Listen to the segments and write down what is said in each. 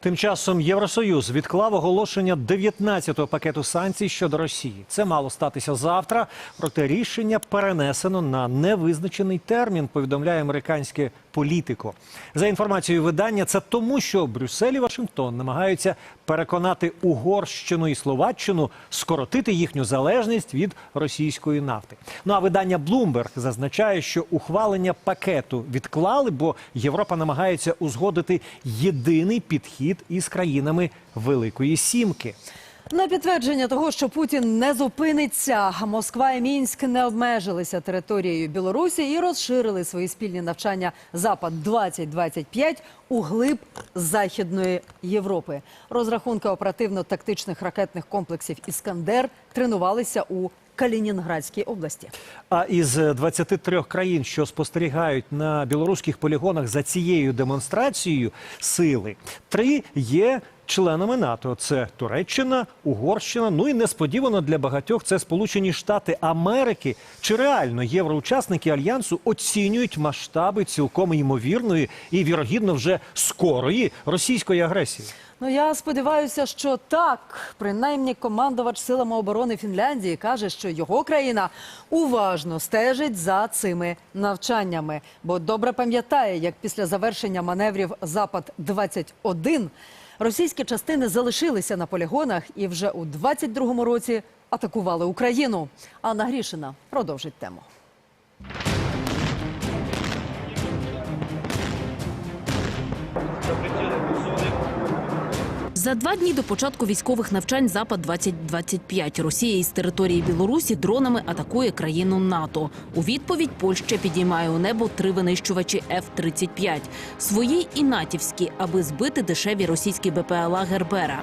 Тим часом Євросоюз відклав оголошення 19-го пакету санкцій щодо Росії. Це мало статися завтра, проте рішення перенесено на невизначений термін. Повідомляє американське політико. За інформацією видання, це тому, що Брюссель і Вашингтон намагаються переконати Угорщину і Словаччину скоротити їхню залежність від російської нафти. Ну а видання Bloomberg зазначає, що ухвалення пакету відклали, бо Європа намагається узгодити єдиний підхід із країнами Великої Сімки. На підтвердження того, що Путін не зупиниться, Москва і Мінськ не обмежилися територією Білорусі і розширили свої спільні навчання Запад 2025 у глиб Західної Європи. Розрахунки оперативно-тактичних ракетних комплексів Іскандер тренувалися у Калінінградській області. А із 23 країн, що спостерігають на білоруських полігонах за цією демонстрацією сили, три є членами НАТО: це Туреччина, Угорщина. Ну і несподівано для багатьох це Сполучені Штати Америки. Чи реально євроучасники альянсу оцінюють масштаби цілком ймовірної і вірогідно вже скорої російської агресії? Ну я сподіваюся, що так. Принаймні, командувач силами оборони Фінляндії каже, що його країна уважно стежить за цими навчаннями, бо добре пам'ятає, як після завершення маневрів Запад 21 російські частини залишилися на полігонах і вже у 22-му році атакували Україну. Анна Грішина продовжить тему. За два дні до початку військових навчань Запад 2025 Росія із території Білорусі дронами атакує країну НАТО. У відповідь Польща підіймає у небо три винищувачі F-35 – свої і натівські, аби збити дешеві російські БПЛА Гербера.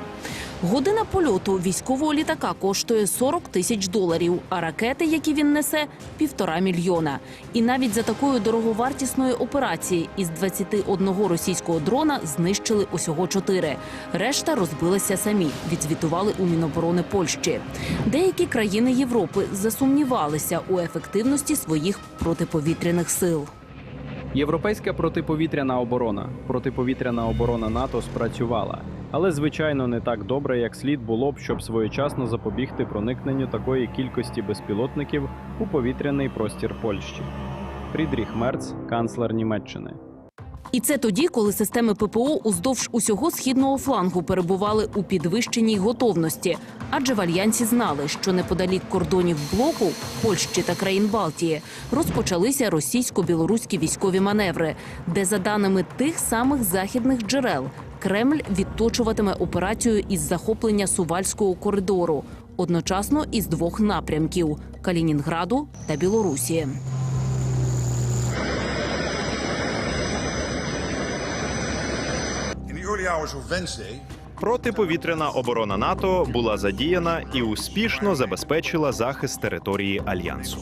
Година польоту військового літака коштує 40 тисяч доларів, а ракети, які він несе, півтора мільйона. І навіть за такою дороговартісної операції із 21 російського дрона знищили усього чотири. Решта розбилися самі, відзвітували у Міноборони Польщі. Деякі країни Європи засумнівалися у ефективності своїх протиповітряних сил. Європейська протиповітряна оборона, протиповітряна оборона НАТО спрацювала, але звичайно не так добре, як слід було б, щоб своєчасно запобігти проникненню такої кількості безпілотників у повітряний простір Польщі. Фрідріх Мерц, канцлер Німеччини. І це тоді, коли системи ППО уздовж усього східного флангу перебували у підвищеній готовності, адже в альянсі знали, що неподалік кордонів блоку Польщі та країн Балтії розпочалися російсько-білоруські військові маневри, де, за даними тих самих західних джерел, Кремль відточуватиме операцію із захоплення Сувальського коридору одночасно із двох напрямків Калінінграду та Білорусі. Протиповітряна оборона НАТО була задіяна і успішно забезпечила захист території альянсу.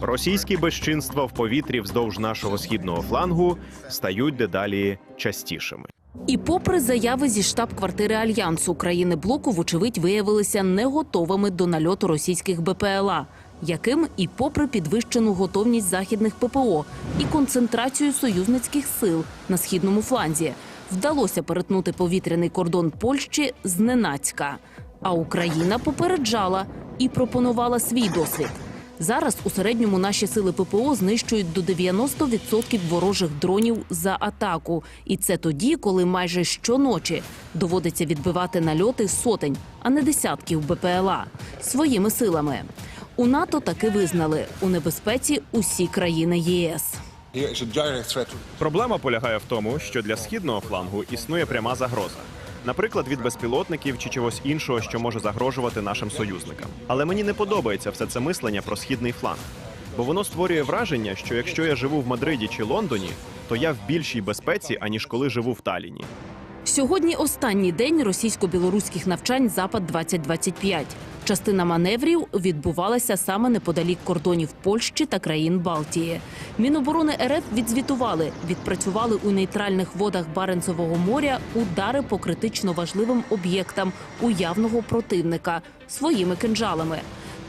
Російські безчинства в повітрі вздовж нашого східного флангу стають дедалі частішими. І попри заяви зі штаб-квартири альянсу, країни блоку, вочевидь, виявилися не готовими до нальоту російських БПЛА, яким і попри підвищену готовність західних ППО і концентрацію союзницьких сил на східному фланзі, вдалося перетнути повітряний кордон Польщі зненацька. А Україна попереджала і пропонувала свій досвід. Зараз у середньому наші сили ППО знищують до 90% ворожих дронів за атаку. І це тоді, коли майже щоночі доводиться відбивати нальоти сотень, а не десятків БПЛА своїми силами. У НАТО таки визнали у небезпеці усі країни ЄС. Проблема полягає в тому, що для східного флангу існує пряма загроза. Наприклад, від безпілотників чи чогось іншого, що може загрожувати нашим союзникам. Але мені не подобається все це мислення про східний фланг, бо воно створює враження, що якщо я живу в Мадриді чи Лондоні, то я в більшій безпеці, аніж коли живу в Таліні. Сьогодні останній день російсько-білоруських навчань Запад 2025 Частина маневрів відбувалася саме неподалік кордонів Польщі та країн Балтії. Міноборони РФ відзвітували, відпрацювали у нейтральних водах Баренцевого моря удари по критично важливим об'єктам уявного противника своїми кинджалами.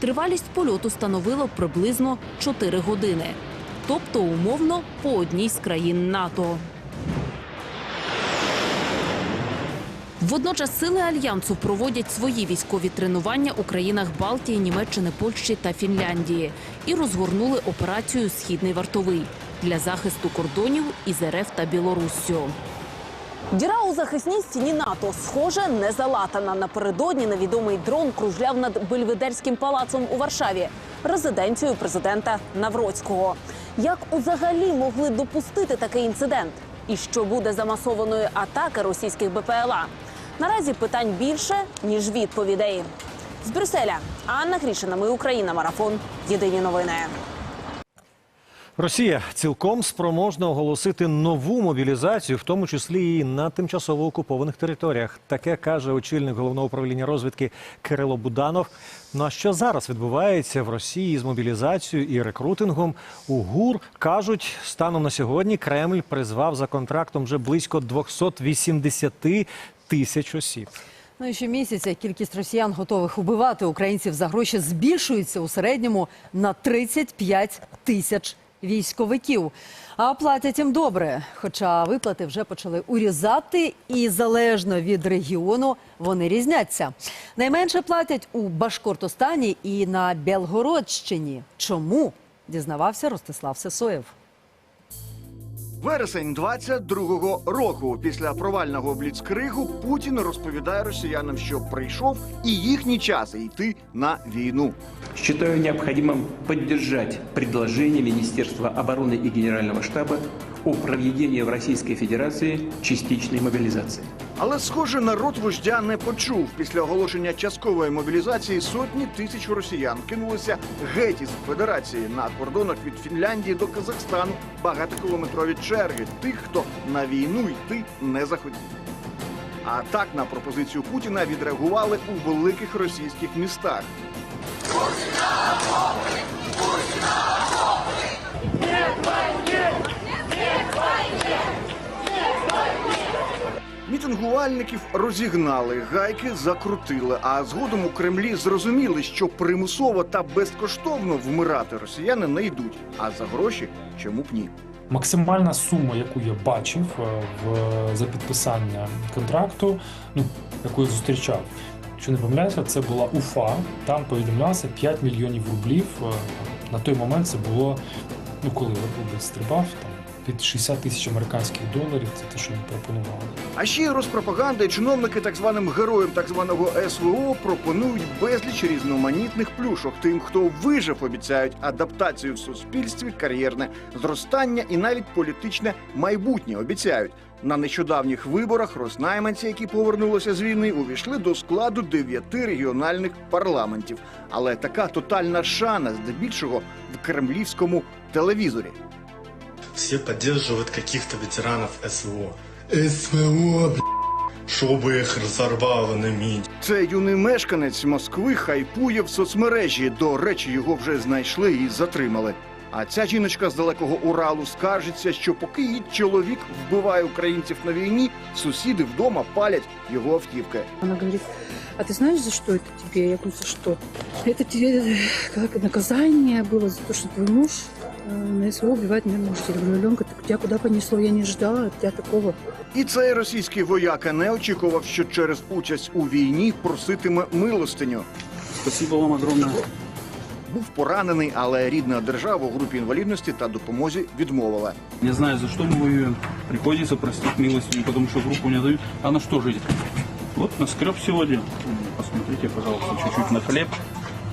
Тривалість польоту становила приблизно 4 години, тобто умовно по одній з країн НАТО. Водночас сили альянсу проводять свої військові тренування у країнах Балтії, Німеччини, Польщі та Фінляндії і розгорнули операцію Східний вартовий для захисту кордонів із РФ та Білоруссю. Діра у захисній стіні НАТО, схоже, не залатана. Напередодні невідомий дрон кружляв над Бельведерським палацом у Варшаві, резиденцією президента Навроцького. Як узагалі могли допустити такий інцидент? І що буде за масованої атаки російських БПЛА? Наразі питань більше ніж відповідей. З Брюсселя Анна Грішина. Ми Україна. Марафон. Єдині новини. Росія цілком спроможна оголосити нову мобілізацію, в тому числі і на тимчасово окупованих територіях. Таке каже очільник головного управління розвідки Кирило Буданов. Ну а що зараз відбувається в Росії з мобілізацією і рекрутингом? У ГУР кажуть, станом на сьогодні Кремль призвав за контрактом вже близько 280 тисяч осіб. Ну і щомісяця кількість росіян готових убивати українців за гроші збільшується у середньому на 35 тисяч військовиків. А платять їм добре. Хоча виплати вже почали урізати, і залежно від регіону вони різняться. Найменше платять у Башкортостані і на Белгородщині. Чому? Дізнавався Ростислав Сесоєв. Вересень 22-го року після провального бліцкригу Путін розповідає росіянам, що прийшов і їхній час йти на війну. Считаю необходимым поддержать предложение Министерства обороны и Генерального штаба о проведении в Российской Федерации частичной мобилизации. Але, схоже, народ вождя не почув. Після оголошення часткової мобілізації сотні тисяч росіян кинулися геть із федерації на кордонах від Фінляндії до Казахстану багатокілометрові черги тих, хто на війну йти не захотів. А так на пропозицію Путіна відреагували у великих російських містах. Мітингувальників розігнали, гайки закрутили. А згодом у Кремлі зрозуміли, що примусово та безкоштовно вмирати росіяни не йдуть. А за гроші чому б ні? Максимальна сума, яку я бачив е, в за підписання контракту, ну яку я зустрічав. Якщо не помиляюся, це була Уфа. Там повідомлялося 5 мільйонів рублів. Е, На той момент це було, ну коли рубль стрибав, там під 60 тисяч американських доларів. Це те, що їм пропонували. А ще розпропаганда і чиновники так званим героям так званого СВО пропонують безліч різноманітних плюшок. Тим, хто вижив, обіцяють адаптацію в суспільстві, кар'єрне зростання і навіть політичне майбутнє обіцяють. На нещодавніх виборах роснайманці, які повернулися з війни, увійшли до складу дев'яти регіональних парламентів. Але така тотальна шана здебільшого в кремлівському телевізорі все поддерживают каких-то ветеранов СВО. СВО, бля, чтобы их разорвало на мине. Це юний мешканець Москви хайпує в соцмережі. До речі, його вже знайшли і затримали. А ця жіночка з далекого Уралу скаржиться, що поки її чоловік вбиває українців на війні, сусіди вдома палять його автівки. Она говорит, а ты знаешь, за что это тебе? Я говорю, за что? Это тебе э, как наказание было за то, что твой муж э, на СВО убивает мирного жителя. Говорю, Аленка, так тебя куда понесло? Я не ждала от тебя такого. І цей російський вояка не очікував, що через участь у війні проситиме милостиню. Спасибо вам огромное. Був поранений, але рідна держава у групі інвалідності та допомозі відмовила. Не знаю, за что мы воюем. Приходится простить милостью, потому что группу не дают. А на что жить? Вот на скреб сегодня. Посмотрите, пожалуйста, чуть-чуть на хлеб,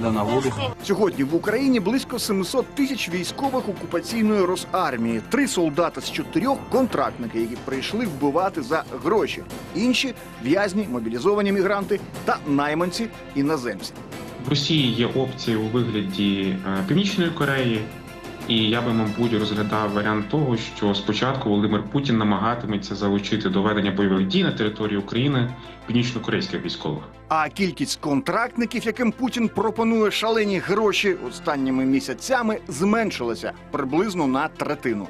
да на воду. Сьогодні в Україні близько 700 тисяч військових окупаційної Росармії. Три солдата з чотирьох контрактники, які прийшли вбивати за гроші. Інші в'язні, мобілізовані мігранти та найманці іноземці. В Росії є опції у вигляді е, Північної Кореї, і я би, мабуть, розглядав варіант того, що спочатку Володимир Путін намагатиметься залучити до ведення бойових дій на території України північно-корейських військових. А кількість контрактників, яким Путін пропонує шалені гроші останніми місяцями, зменшилася приблизно на третину.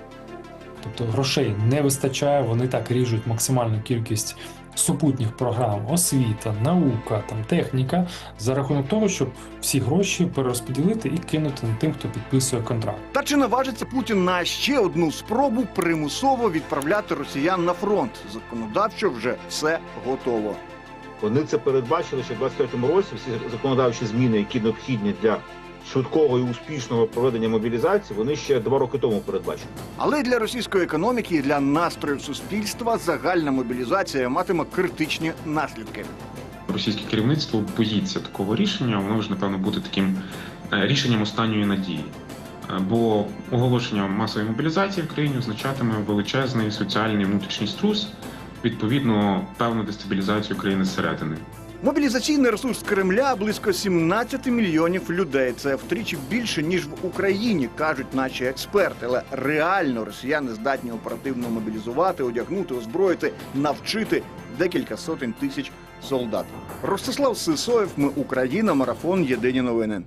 Тобто грошей не вистачає, вони так ріжуть максимальну кількість супутніх програм, освіта, наука, там техніка, за рахунок того, щоб всі гроші перерозподілити і кинути на тим, хто підписує контракт. Та чи наважиться Путін на ще одну спробу примусово відправляти росіян на фронт? Законодавчо вже все готово. Вони це передбачили ще в 23-му році. Всі законодавчі зміни, які необхідні для швидкого і успішного проведення мобілізації, вони ще два роки тому передбачені. Але для російської економіки і для настроїв суспільства загальна мобілізація матиме критичні наслідки. Російське керівництво боїться такого рішення. Воно ж напевно буде таким е, рішенням останньої надії. Е, Бо оголошення масової мобілізації в країні означатиме величезний соціальний внутрішній струс, відповідно, певну дестабілізацію країни зсередини. Мобілізаційний ресурс Кремля близько 17 мільйонів людей. Це втричі більше ніж в Україні, кажуть наші експерти. Але реально росіяни здатні оперативно мобілізувати, одягнути, озброїти, навчити декілька сотень тисяч солдат. Ростислав Сисоєв. Ми Україна. Марафон. Єдині новини.